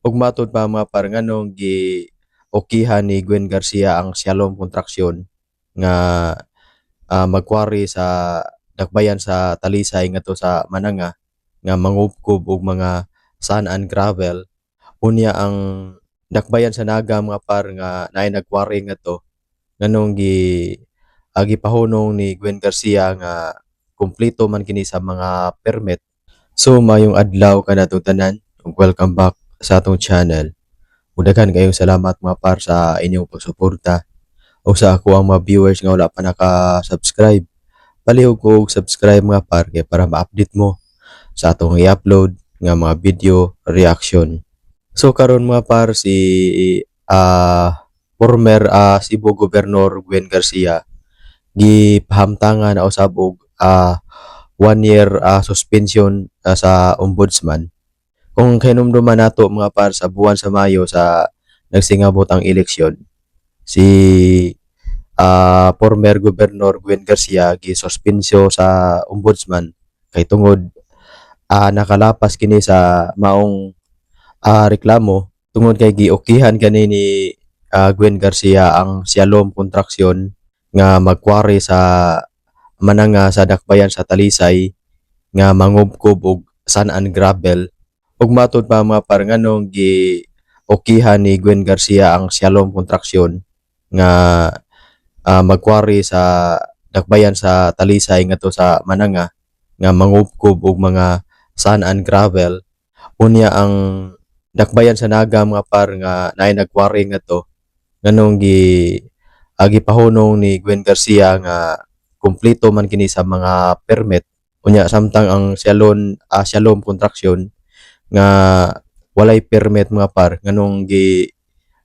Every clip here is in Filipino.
Ug matud pa mga par nganong gi okihan ni Gwen Garcia ang Shalom Contraction nga ah, magkwari sa dakbayan sa Talisay ngadto sa Mananga nga mangubkob og mga sand and gravel. Unya ang dakbayan sa Naga mga par nga naay nagkwari ngadto nganong gi ah, gipahunong ni Gwen Garcia nga kumpleto man kini sa mga permit. So mayong adlaw kanatong tanan. Welcome back sa atong channel. Ug daghan kayong salamat mga par sa inyong pagsuporta o sa ako ang mga viewers nga wala pa naka-subscribe. Palihog ko subscribe mga par kay para ma-update mo sa atong i-upload nga mga video reaction. So karon mga par si ah former ah, Cebu Governor Gwen Garcia gipahamtangan na usab og ah, one year ah, suspension ah, sa ombudsman kung hinumduman nato mga par sa buwan sa Mayo sa nagsingabot ang eleksyon si ah, former Governor Gwen Garcia gisuspensyo sa ombudsman. Kay tungod ah, nakalapas kini sa maong ah, reklamo tungod kay giokihan kani ni ah, Gwen Garcia ang Shalom Contraction nga magkwari sa Mananga sa dakbayan sa Talisay nga mangubkob og sand and gravel ug matud pa mga par nganong gi okihan ni Gwen Garcia ang Shalom Contraction nga ah, magkwari sa dakbayan sa Talisay ngadto sa Mananga nga mangubkob og mga sand and gravel. Unya ang dakbayan sa Naga mga par nga naay nagkwari ngadto nganong gi ah, gipahunong ni Gwen Garcia nga kumpleto man kini sa mga permit. Unya samtang ang Shalom ah, Shalom Contraction nga walay permit mga par nganong gi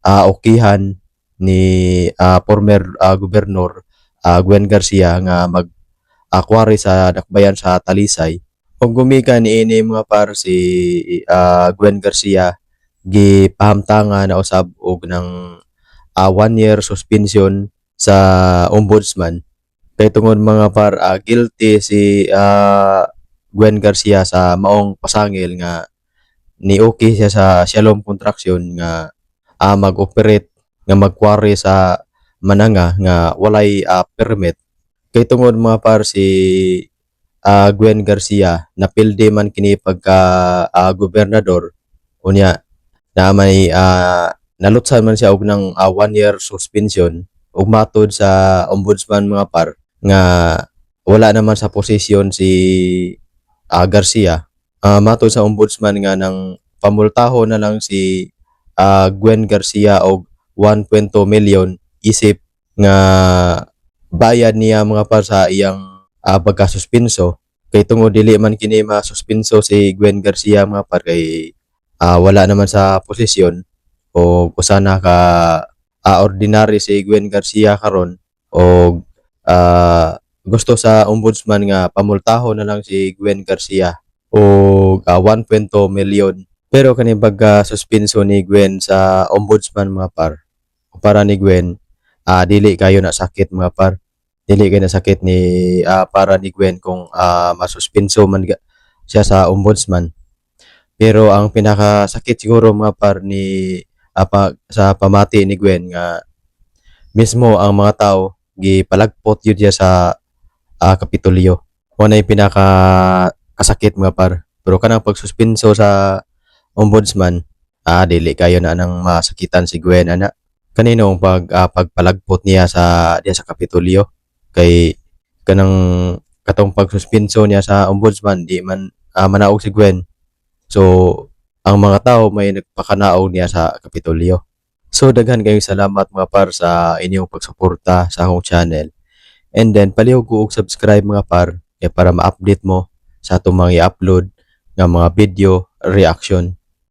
ah, okihan ni ah, former ah, gobernur ah, Gwen Garcia nga mag akwari sa dakbayan sa Talisay. Ug gumikan niini mga par si ah, Gwen Garcia gipahamtangan na usab og ng ah, one year suspension sa ombudsman. Kay tungod mga par ah, guilty si ah, Gwen Garcia sa maong pasangil nga ni okay siya sa Shalom Contraction nga ah, mag-operate nga magkwari sa Mananga nga walay ah, permit. Kay tungod mga par si ah, Gwen Garcia napildi man kini pagka ah, gobernador unya na may ah, nalutsan man siya og ng ah, one year suspension ug matud sa ombudsman mga par nga wala naman sa posisyon si ah, Garcia Ah, matud sa ombudsman nga ng pamultaho na lang si ah, Gwen Garcia og 1.2 million isip nga bayad niya mga par sa iyang ah, pagkasuspenso kay tungod dili man kini masuspenso si Gwen Garcia mga par kay ah, wala naman sa posisyon o usana ka ah, ordinary si Gwen Garcia karon o ah, gusto sa ombudsman nga pamultaho na lang si Gwen Garcia o ah, 1.2 million. Pero kani pagka suspenso ni Gwen sa ombudsman mga par. Para ni Gwen ah, dili kayo na sakit mga par. Dili kayo na sakit ni ah, para ni Gwen kung ah, masuspenso man siya sa ombudsman. Pero ang pinakasakit siguro mga par ni ah, pa- sa pamati ni Gwen nga mismo ang mga tao gipalagpot yun sa ah, Kapitolyo. Na yung pinaka kasakit mga par. Pero kanang pagsuspenso sa ombudsman, ah dili kayo na nang masakitan si Gwen ana. Kanino ang pag ah, pagpalagpot niya sa diya sa Kapitolyo kay kanang katong pagsuspenso niya sa ombudsman di man ah, manaog si Gwen. So ang mga tao may nagpakanaog niya sa Kapitolyo. So daghan kayong salamat mga par sa inyong pagsuporta sa akong channel. And then palihog ko subscribe mga par kay para ma-update mo sa atong mga i-upload nga mga video reaction.